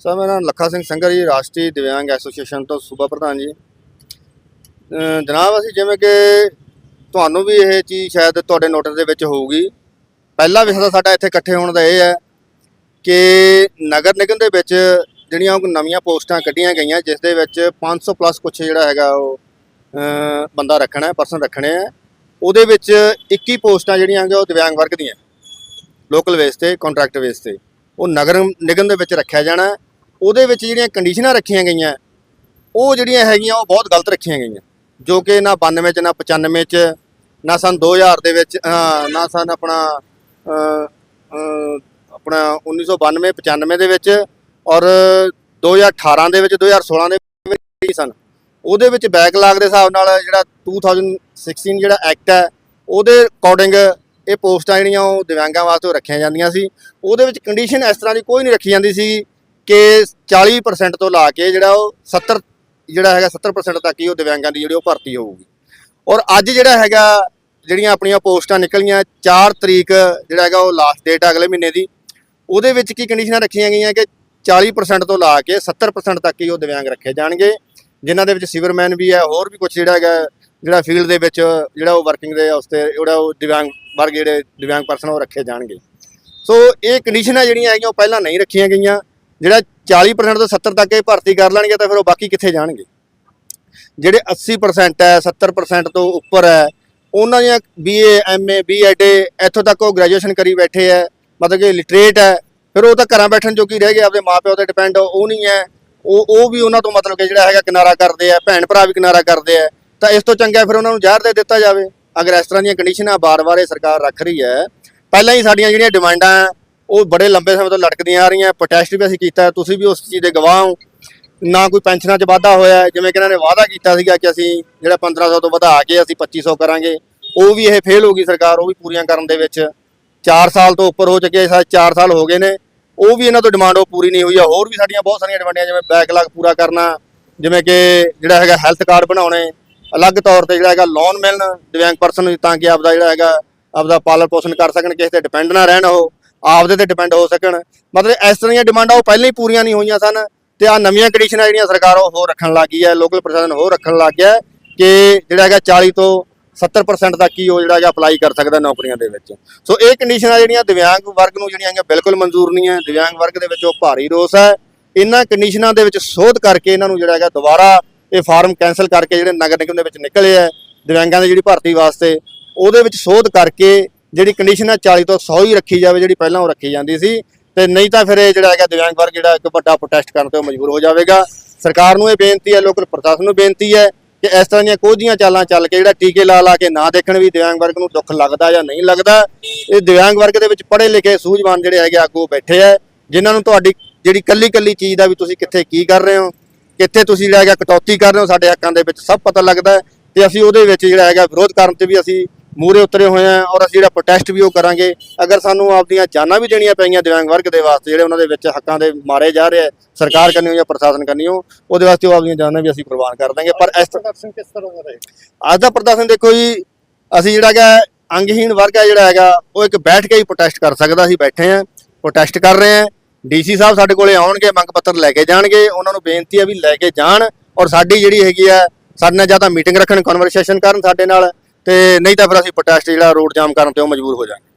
Sir, ਮੇਰਾ ਨਾਮ ਲੱਖਾ ਸਿੰਘ ਸੰਗਰ ਜੀ, ਰਾਸ਼ਟਰੀ ਦਿਵਿਆਂਗ ਐਸੋਸੀਏਸ਼ਨ ਤੋਂ ਸੂਬਾ ਪ੍ਰਧਾਨ ਜੀ। ਜਨਾਬ, ਅਸੀਂ ਜਿਵੇਂ ਕਿ ਤੁਹਾਨੂੰ ਵੀ ਇਹ ਚੀਜ਼ ਸ਼ਾਇਦ ਤੁਹਾਡੇ ਨੋਟਿਸ ਦੇ ਵਿੱਚ ਹੋਊਗੀ। ਪਹਿਲਾ ਵਿਸ਼ਾ ਸਾਡਾ ਇੱਥੇ ਇਕੱਠੇ ਹੋਣ ਦਾ ਇਹ ਹੈ ਕਿ ਨਗਰ ਨਿਗਮ ਦੇ ਵਿੱਚ ਜਿਹੜੀਆਂ ਉਹ ਨਵੀਆਂ ਪੋਸਟਾਂ ਕੱਢੀਆਂ ਗਈਆਂ, ਜਿਸ ਦੇ ਵਿੱਚ 500 ਪਲੱਸ ਕੁਛ ਜਿਹੜਾ ਹੈਗਾ ਉਹ ਬੰਦਾ ਰੱਖਣਾ ਹੈ ਪਰਸਨ ਰੱਖਣੇ ਹੈ। ਉਹਦੇ ਵਿੱਚ 21 ਪੋਸਟਾਂ ਜਿਹੜੀਆਂ ਹੈਗੀਆਂ ਉਹ ਦਿਵਿਆਂਗ ਵਰਗ ਦੀਆਂ ਲੋਕਲ ਬੇਸ ਤੇ ਕੰਟਰੈਕਟ ਬੇਸ ਤੇ। ਉਹ ਨਗਰ ਨਿਗਮ ਦੇ ਵਿੱਚ ਰੱਖਿਆ ਜਾਣਾ ਉਹਦੇ ਵਿੱਚ ਜਿਹੜੀਆਂ ਕੰਡੀਸ਼ਨਾਂ ਰੱਖੀਆਂ ਗਈਆਂ ਉਹ ਜਿਹੜੀਆਂ ਹੈਗੀਆਂ ਉਹ ਬਹੁਤ ਗਲਤ ਰੱਖੀਆਂ ਗਈਆਂ। ਜੋ ਕਿ ਨਾ 92 ਚ ਨਾ 95 ਚ ਨਾ ਸਨ 2000 ਦੇ ਵਿੱਚ ਨਾ ਸਨ ਆਪਣਾ ਅਹ, ਅਹ, ਆਪਣਾ 1992 95 ਦੇ ਵਿੱਚ ਔਰ 2018 ਦੇ ਵਿੱਚ 2016 ਦੇ ਵਿੱਚ ਵੀ ਸਨ। ਉਹਦੇ ਵਿੱਚ ਬੈਕਲਾਗ ਦੇ ਹਿਸਾਬ ਨਾਲ ਜਿਹੜਾ 2016 ਜਿਹੜਾ ਐਕਟ ਹੈ ਉਹਦੇ ਅਕੋਰਡਿੰਗ ਇਹ ਪੋਸਟਾਂ ਜਿਹੜੀਆਂ ਉਹ ਦਿਵਿਆਂਗਾਂ ਵਾਸਤੇ ਉਹ ਰੱਖੀਆਂ ਜਾਂਦੀਆਂ ਸੀ। ਉਹਦੇ ਵਿੱਚ ਕੰਡੀਸ਼ਨ ਇਸ ਤਰ੍ਹਾਂ ਦੀ ਕੋਈ ਨਹੀਂ ਰੱਖੀ ਜਾਂਦੀ ਸੀ ਕਿ 40% ਤੋਂ ਲਾ ਕੇ ਜਿਹੜਾ ਉਹ 70 ਜਿਹੜਾ ਹੈਗਾ 70% ਤੱਕ ਹੀ ਉਹ ਦਿਵਿਆਂਗਾਂ ਦੀ ਜਿਹੜੀ ਉਹ ਭਰਤੀ ਹੋਊਗੀ। ਔਰ ਅੱਜ ਜਿਹੜਾ ਹੈਗਾ, ਜਿਹੜੀਆਂ ਆਪਣੀਆਂ ਪੋਸਟਾਂ ਨਿਕਲੀਆਂ 4 ਤਰੀਕ ਜਿਹੜਾ ਹੈਗਾ ਉਹ ਲਾਸਟ ਡੇਟ ਅਗਲੇ ਮਹੀਨੇ ਦੀ, ਉਹਦੇ ਵਿੱਚ ਕੀ ਕੰਡੀਸ਼ਨਾਂ ਰੱਖੀਆਂ ਗਈਆਂ ਕਿ 40% ਤੋਂ ਲਾ ਕੇ 70% ਤੱਕ ਹੀ ਉਹ ਦਿਵਿਆਂਗ ਰੱਖੇ ਜਾਣਗੇ, ਜਿਨ੍ਹਾਂ ਦੇ ਵਿੱਚ ਸਿਵਰਮੈਨ ਵੀ ਹੈ, ਹੋਰ ਵੀ ਕੁਝ ਜਿਹੜਾ ਹੈਗਾ, ਜਿਹੜਾ ਫੀਲਡ ਦੇ ਵਿੱਚ ਜਿਹੜਾ ਉਹ ਵਰਕਿੰਗ ਦੇ ਉਸ 'ਤੇ ਜਿਹੜਾ ਉਹ ਦਿਵਿਆਂਗ ਵਰਗ ਜਿਹੜੇ ਦਿਵਿਆਂਗ ਪਰਸਨ ਉਹ ਰੱਖੇ ਜਾਣਗੇ। ਸੋ ਇਹ ਕੰਡੀਸ਼ਨਾਂ ਜਿਹੜੀਆਂ ਹੈਗੀਆਂ, ਉਹ ਪਹਿਲਾਂ ਨਹੀਂ ਰੱਖੀਆਂ ਗਈਆਂ। ਜਿਹੜਾ 40% ਤੋਂ 70 ਤੱਕ ਇਹ ਭਰਤੀ ਕਰ ਲੈਣਗੇ ਤਾਂ ਫਿਰ ਉਹ ਬਾਕੀ ਕਿੱਥੇ ਜਾਣਗੇ? ਜਿਹੜੇ 80% ਹੈ 70% ਤੋਂ ਉੱਪਰ ਹੈ ਉਹਨਾਂ ਦੀਆਂ ਬੀਏ ਐਮਏ ਬੀਐਡ ਇੱਥੋਂ ਤੱਕ ਉਹ ਗ੍ਰੈਜੂਏਸ਼ਨ ਕਰੀ ਬੈਠੇ ਹੈ ਮਤਲਬ ਕਿ ਲਿਟਰੇਟ ਹੈ ਫਿਰ ਉਹ ਤਾਂ ਘਰਾਂ ਬੈਠਣ ਜੋਗੀ ਰਹਿ ਗਏ ਆਪਦੇ ਮਾਪਿਓ ਤੇ ਡਿਪੈਂਡ ਉਹ ਨਹੀਂ ਹੈ ਉਹ ਉਹ ਵੀ ਉਹਨਾਂ ਤੋਂ ਮਤਲਬ ਕਿ ਜਿਹੜਾ ਹੈਗਾ ਕਿਨਾਰਾ ਕਰਦੇ ਆ ਭੈਣ ਭਰਾ ਵੀ ਕਿਨਾਰਾ ਕਰਦੇ ਆ ਤਾਂ ਇਸ ਤੋਂ ਚੰਗਾ ਫਿਰ ਉਹਨਾਂ ਨੂੰ ਜ਼ਹਿਰ ਦੇ ਦਿੱਤਾ ਜਾਵੇ। ਅਗਰ ਇਸ ਤਰ੍ਹਾਂ ਦੀਆਂ ਕੰਡੀਸ਼ਨਾਂ ਬਾਰ-ਬਾਰ ਇਹ ਸਰਕਾਰ ਰੱਖ ਰਹੀ ਹੈ ਪਹਿਲਾਂ ਹੀ ਸਾਡੀਆਂ ਜਿਹੜੀਆਂ ਡਿਮਾਂਡਾਂ ਹੈ, ਉਹ ਬੜੇ ਲੰਬੇ ਸਮੇਂ ਤੋਂ ਲਟਕਦੀਆਂ ਆ ਰਹੀਆਂ ਪ੍ਰੋਟੈਸਟ ਵੀ ਅਸੀਂ ਕੀਤਾ, ਤੁਸੀਂ ਵੀ ਉਸ ਚੀਜ਼ ਦੇ ਗਵਾਹ ਹੋ। ਨਾ ਕੋਈ ਪੈਨਸ਼ਨਾਂ 'ਚ ਵਾਧਾ ਹੋਇਆ, ਜਿਵੇਂ ਕਿ ਇਹਨਾਂ ਨੇ ਵਾਅਦਾ ਕੀਤਾ ਸੀਗਾ ਕਿ ਅਸੀਂ ਜਿਹੜਾ 1500 ਤੋਂ ਵਧਾ ਕੇ ਅਸੀਂ 2500 ਕਰਾਂਗੇ, ਉਹ ਵੀ ਇਹ ਫੇਲ ਹੋ ਗਈ ਸਰਕਾਰ, ਉਹ ਵੀ ਪੂਰੀਆਂ ਕਰਨ ਦੇ ਵਿੱਚ। 4 ਸਾਲ ਤੋਂ ਉੱਪਰ ਹੋ ਚੁੱਕੇ, ਸਾ 4 ਸਾਲ ਹੋ ਗਏ ਨੇ, ਉਹ ਵੀ ਇਹਨਾਂ ਤੋਂ ਡਿਮਾਂਡ ਉਹ ਪੂਰੀ ਨਹੀਂ ਹੋਈ ਆ। ਹੋਰ ਵੀ ਸਾਡੀਆਂ ਬਹੁਤ ਸਾਰੀਆਂ ਡਿਮਾਂਡਾਂ ਜਿਵੇਂ ਬੈਕਲੌਗ ਪੂਰਾ ਕਰਨਾ, ਜਿਵੇਂ ਕਿ ਜਿਹੜਾ ਹੈਗਾ ਹੈਲਥ ਕਾਰਡ ਬਣਾਉਣੇ, ਅਲੱਗ ਤੌਰ ਤੇ ਜਿਹੜਾ ਹੈਗਾ ਲੋਨ ਮਿਲਣ ਦਿਵਿਆਂਗ ਪਰਸਨ ਨੂੰ ਤਾਂ ਕਿ ਆਪਦਾ ਜਿਹੜਾ ਹੈਗਾ, ਆਪਦਾ ਪਾਲਣ ਪੋਸ਼ਣ ਕਰ ਸਕਣ, ਕਿਸੇ ਤੇ ਡਿਪੈਂਡ ਨਾ ਰਹਿਣ ਉਹ। ਆਪਦੇ ਤੇ ਡਿਪੈਂਡ ਹੋ ਸਕਣ। ਮਤਲਬ ਇਸ ਤਰ੍ਹਾਂ ਦੀਆਂ ਡਿਮਾਂਡਾਂ ਉਹ ਪਹਿਲਾਂ ਹੀ ਪੂਰੀਆਂ ਨਹੀਂ ਹੋਈਆਂ ਸਨ ਤੇ ਆ ਨਵੀਆਂ ਕੰਡੀਸ਼ਨਾਂ ਜਿਹੜੀਆਂ ਸਰਕਾਰ ਉਹ ਹੋਰ ਰੱਖਣ ਲੱਗੀ ਹੈ ਲੋਕਲ ਪ੍ਰਸ਼ਾਸਨ ਹੋਰ ਰੱਖਣ ਲੱਗ ਗਿਆ ਕਿ ਜਿਹੜਾ ਹੈਗਾ 40 ਤੋਂ 70% ਤੱਕ ਹੀ ਉਹ ਜਿਹੜਾ ਹੈਗਾ ਅਪਲਾਈ ਕਰ ਸਕਦਾ ਨੌਕਰੀਆਂ ਦੇ ਵਿੱਚ। ਸੋ ਇਹ ਕੰਡੀਸ਼ਨਾਂ ਜਿਹੜੀਆਂ ਦਿਵਿਆਂਗ ਵਰਗ ਨੂੰ ਜਿਹੜੀਆਂ ਹੈਗੀਆਂ ਬਿਲਕੁਲ ਮਨਜ਼ੂਰ ਨਹੀਂ ਹੈ। ਦਿਵਿਆਂਗ ਵਰਗ ਦੇ ਵਿੱਚ ਉਹ ਭਾਰੀ ਰੋਸ ਹੈ। ਇਹਨਾਂ ਕੰਡੀਸ਼ਨਾਂ ਦੇ ਵਿੱਚ ਸੋਧ ਕਰਕੇ ਇਹਨਾਂ ਨੂੰ ਜਿਹੜਾ ਹੈਗਾ ਦੁਬਾਰਾ ਇਹ ਫਾਰਮ ਕੈਨਸਲ ਕਰਕੇ ਜਿਹੜੇ ਨਗਰ ਨਿਗਮ ਦੇ ਵਿੱਚ ਨਿਕਲੇ ਹੈ, ਦਿਵਿਆਂਗਾਂ ਦੀ ਜਿਹੜੀ ਭਰਤੀ ਵਾਸਤੇ, ਉਹਦੇ ਵਿੱਚ ਸੋਧ ਕਰਕੇ ਜਿਹੜੀ ਕੰਡੀਸ਼ਨ ਹੈ 40 ਤੋਂ 100 ਹੀ ਰੱਖੀ ਜਾਵੇ, ਜਿਹੜੀ ਪਹਿਲਾਂ ਉਹ ਰੱਖੀ ਜਾਂਦੀ ਸੀ। ਤੇ ਨਹੀਂ ਤਾਂ ਫਿਰ ਇਹ ਜਿਹੜਾ ਹੈਗਾ ਦਿਵਿਆਂਗ ਵਰਗ ਜਿਹੜਾ ਇੱਕ ਵੱਡਾ ਪ੍ਰੋਟੈਸਟ ਕਰਨ ਤੇ ਉਹ ਮਜਬੂਰ ਹੋ ਜਾਵੇਗਾ। ਸਰਕਾਰ ਨੂੰ ਇਹ ਬੇਨਤੀ ਹੈ, ਲੋਕਲ ਪ੍ਰਸ਼ਾਸਨ ਨੂੰ ਬੇਨਤੀ ਹੈ ਕਿ ਇਸ ਤਰ੍ਹਾਂ ਦੀਆਂ ਕੋਝੀਆਂ ਚਾਲਾਂ ਚੱਲ ਕੇ ਜਿਹੜਾ ਟੀਕੇ ਲਾ ਲਾ ਕੇ ਨਾ ਦੇਖਣ ਵੀ ਦਿਵਿਆਂਗ ਵਰਗ ਨੂੰ ਦੁੱਖ ਲੱਗਦਾ ਜਾਂ ਨਹੀਂ ਲੱਗਦਾ। ਇਹ ਦਿਵਿਆਂਗ ਵਰਗ ਦੇ ਵਿੱਚ ਪੜ੍ਹੇ ਲਿਖੇ ਸੂਝਵਾਨ ਜਿਹੜੇ ਹੈਗੇ ਆਗੂ ਬੈਠੇ ਆ, ਜਿਨ੍ਹਾਂ ਨੂੰ ਤੁਹਾਡੀ ਜਿਹੜੀ ਕੱਲੀ ਕੱਲੀ ਚੀਜ਼ ਦਾ ਵੀ ਤੁਸੀਂ ਕਿੱਥੇ ਕੀ ਕਰ ਰਹੇ ਹੋ, ਕਿੱਥੇ ਤੁਸੀਂ ਜਿਹੜਾ ਹੈਗਾ ਕਟੌਤੀ ਕਰ ਰਹੇ ਹੋ, ਸਾਡੇ ਹੱਕਾਂ ਦੇ ਵਿੱਚ ਸਭ ਪਤਾ ਲੱਗਦਾ ਹੈ। ਤੇ ਅਸੀਂ ਉਹਦੇ ਵਿੱਚ ਜਿਹੜਾ ਹੈਗਾ ਵਿਰੋਧ ਕਰਨ ਤੇ ਵੀ ਅਸੀਂ ਮੂਰੇ ਉਤਰੇ ਹੋਏ ਆ ਔਰ ਅਸੀਂ ਜਿਹੜਾ ਪ੍ਰੋਟੈਸਟ ਵੀ ਉਹ ਕਰਾਂਗੇ। ਅਗਰ ਸਾਨੂੰ ਆਪਦੀਆਂ ਜਾਨਾਂ ਵੀ ਦੇਣੀਆਂ ਪਈਆਂ ਦਿਵਿਆਂਗ ਵਰਗ ਦੇ ਵਾਸਤੇ ਜਿਹੜੇ ਉਹਨਾਂ ਦੇ ਵਿੱਚ ਹੱਕਾਂ ਦੇ ਮਾਰੇ ਜਾ ਰਹੇ ਆ ਸਰਕਾਰ ਕਰਨੀ ਹੋ ਜਾਂ ਪ੍ਰਸ਼ਾਸਨ ਕਰਨੀ ਹੋ ਉਹਦੇ ਵਾਸਤੇ ਉਹ ਆਪਦੀਆਂ ਜਾਨਾਂ ਵੀ ਅਸੀਂ ਕੁਰਬਾਨ ਕਰ ਦਾਂਗੇ। ਪਰ ਇਸ ਪ੍ਰਦਰਸ਼ਨ ਕਿਸ ਤਰ੍ਹਾਂ ਦਾ ਰਹੇ ਅੱਜ ਦਾ ਪ੍ਰਦਰਸ਼ਨ ਦੇਖੋ ਜੀ ਅਸੀਂ ਜਿਹੜਾ ਹੈਗਾ ਅੰਗਹੀਣ ਵਰਗ ਹੈ ਜਿਹੜਾ ਹੈਗਾ ਉਹ ਇੱਕ ਬੈਠ ਕੇ ਹੀ ਪ੍ਰੋਟੈਸਟ ਕਰ ਸਕਦਾ ਅਸੀਂ ਬੈਠੇ ਆਂ ਪ੍ਰੋਟੈਸਟ ਕਰ ਰਹੇ ਆਂ। ਡੀਸੀ ਸਾਹਿਬ ਸਾਡੇ ਕੋਲੇ ਆਉਣਗੇ ਮੰਗ ਪੱਤਰ ਲੈ ਕੇ ਜਾਣਗੇ ਉਹਨਾਂ ਨੂੰ ਬੇਨਤੀ ਹੈ ਵੀ ਲੈ ਕੇ ਜਾਣ ਔਰ ਸਾਡੀ ਜਿਹੜੀ ਹੈਗੀ ਆ ਸਾਡੇ ਨਾਲ ਜਾਂ ਤਾਂ ਮੀਟਿੰਗ ਰੱਖਣ ਕਨਵਰਸੇਸ਼ਨ ਕਰਨ ਸਾਡੇ ਨਾਲ ਤੇ ਨਹੀਂ ਤਾਂ ਫਿਰ ਅਸੀਂ ਪ੍ਰੋਟੈਸਟ ਜਿਹੜਾ ਰੋਡ ਜਾਮ ਕਰਨ ਤੇ ਉਹ ਮਜਬੂਰ ਹੋ ਜਾਵਾਂਗੇ।